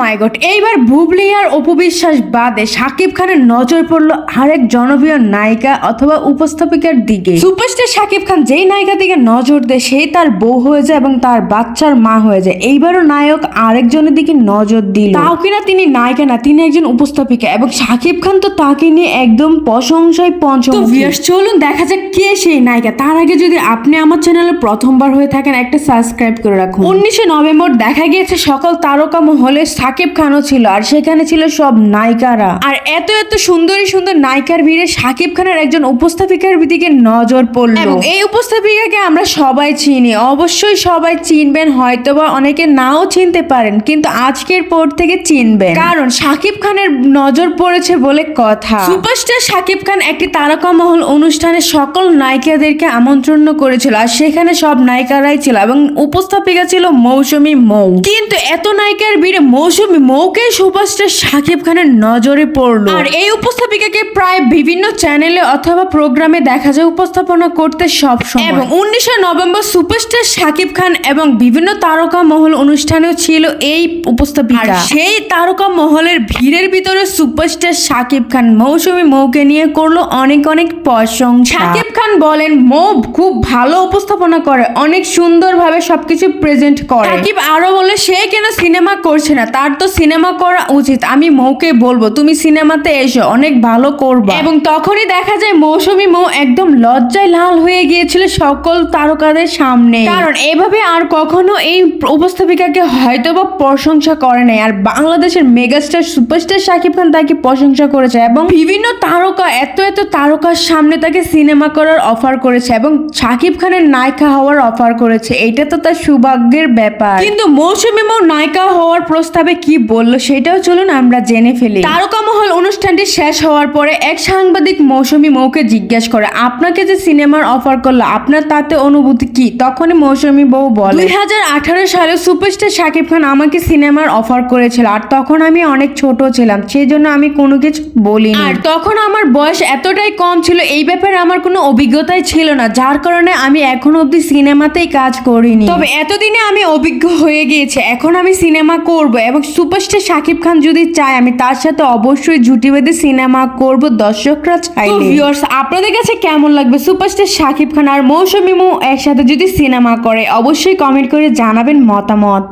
মাই god এইবার বুবলি আর অপবিশ্বাস বাদে শাকিব খানের নজর পড়ল আরেক জনপ্রিয় নায়িকা অথবা উপস্থাপিকার দিকে। সুপারস্টার শাকিব খান যেই নায়িকা দিকে নজর দেয় সেই তার বউ হয়ে যায় এবং তার বাচ্চার মা হয়ে যায়। এইবারও নায়ক আরেকজনের দিকে নজর দিল। তাও কিনা তিনি নায়িকা না তিনি একজন উপস্থাপিকা এবং শাকিব খান তো তাকে নিয়ে একদম প্রশংসায় পঞ্চম চলুন দেখা যাক কে সেই নায়িকা। তার আগে যদি আপনি আমার চ্যানেলে প্রথমবার হয়ে থাকেন একটা সাবস্ক্রাইব করে রাখুন। উনিশে নভেম্বর দেখা গিয়েছে সকল তারকা মহলে সাকিব খানও ছিল, আর সেখানে ছিল সব নায়িকারা। আর এত এত সুন্দরী সুন্দর নায়িকার ভিড়ে সাকিব খানের একজন উপস্থাপিকার দিকে নজর পড়ল। এই উপস্থাপিকাকে আমরা সবাই চিনি। অবশ্যই সবাই চিনবেন, হয়তোবা অনেকে নাও চিনতে পারেন, কিন্তু আজকের পর থেকে চিনবেন। কারণ সাকিব খানের নজর পড়েছে বলে কথা। সুপারস্টার সাকিব খান একটি তারকা মহল অনুষ্ঠানে সকল নায়িকাদেরকে আমন্ত্রণ করেছিল, আর সেখানে সব নায়িকারাই ছিল এবং উপস্থাপিকা ছিল মৌসুমী মৌ। কিন্তু এত নায়িকার ভিড়ে মৌসুমী মৌকে সুপারস্টার সাকিব খানের নজরে পড়ল। আর এই উপস্থাপিকাকে প্রায় বিভিন্ন চ্যানেলে অথবা প্রোগ্রামে দেখা যায় উপস্থাপনা করতে সব সময়। এবং উনিশে নভেম্বর সুপারস্টার সাকিব খান এবং বিভিন্ন তারকা মহল অনুষ্ঠানেও ছিল এই উপস্থাপিকা। সেই তারকা মহলের ভিড়ের ভিতরে সুপারস্টার সাকিব খান মৌসুমী মৌকে নিয়ে করল অনেক অনেক প্রশংসা। সাকিব খান বলেন মৌ খুব ভালো উপস্থাপনা করে অনেক সুন্দরভাবে সবকিছু প্রেজেন্ট করে। সাকিব আরও বলে সে কেন সিনেমা করছে না? তার তো সিনেমা করা উচিত। আমি মৌকে বলব তুমি সিনেমাতে এসো অনেক ভালো করবে। এবং তখনই দেখা যায় মৌসুমী মৌ একদম লজ্জায় লাল হয়ে গিয়েছিল সকল তারকাদের সামনে। কারণ এভাবে আর কখনো এই উপস্থাপিকাকে হয়তোবা প্রশংসা করে নাই। আর বাংলাদেশের মেগাস্টার সুপারস্টার শাকিব খান তাকে প্রশংসা করেছে এবং বিভিন্ন তারকা এত এত তারকার সামনে তাকে সিনেমা করার অফার করেছে এবং শাকিব খানের নায়িকা হওয়ার অফার করেছে। এটা তো তার সৌভাগ্যের ব্যাপার। কিন্তু মৌসুমী মৌ নায়িকা হওয়ার প্রস্তাবে কি বলল সেটাও চলুন আমরা জেনে ফেলি। তারকা মহল অনুষ্ঠানটি শেষ হওয়ার পরে এক সাংবাদিক মৌসুমী মৌকে জিজ্ঞেস করে আপনাকে যে সিনেমার অফার করল আপনার তাতে অনুভূতি কি? তখনই মৌসুমী বউ বলে দুই হাজার আঠারো সালে সুপারস্টার শাকিব খান আমাকে সিনেমার অফার করেছিল আর তখন আমি অনেক ছোট ছিলাম সেই জন্য আমি কোনো কিছু বলিনি। আর তখন আমার বয়স এতটাই কম ছিল এই ব্যাপারে আমার কোনো অভিজ্ঞতাই ছিল না যার কারণে আমি এখন অবধি সিনেমাতেই কাজ করিনি। তবে এতদিনে আমি অভিজ্ঞ হয়ে গিয়েছে এখন আমি সিনেমা করব এবং সুপারস্টার শাকিব খান যদি চায় আমি তার সাথে অবশ্যই জুটি বেঁধে সিনেমা করব দর্শকরা চাইলে। ভিউয়ার্স আপনাদের কাছে কেমন লাগবে সুপারস্টার শাকিব খান আর মৌসুমী মৌ একসাথে যদি সিনেমা করে? অবশ্যই কমেন্ট করে জানাবেন মতামত।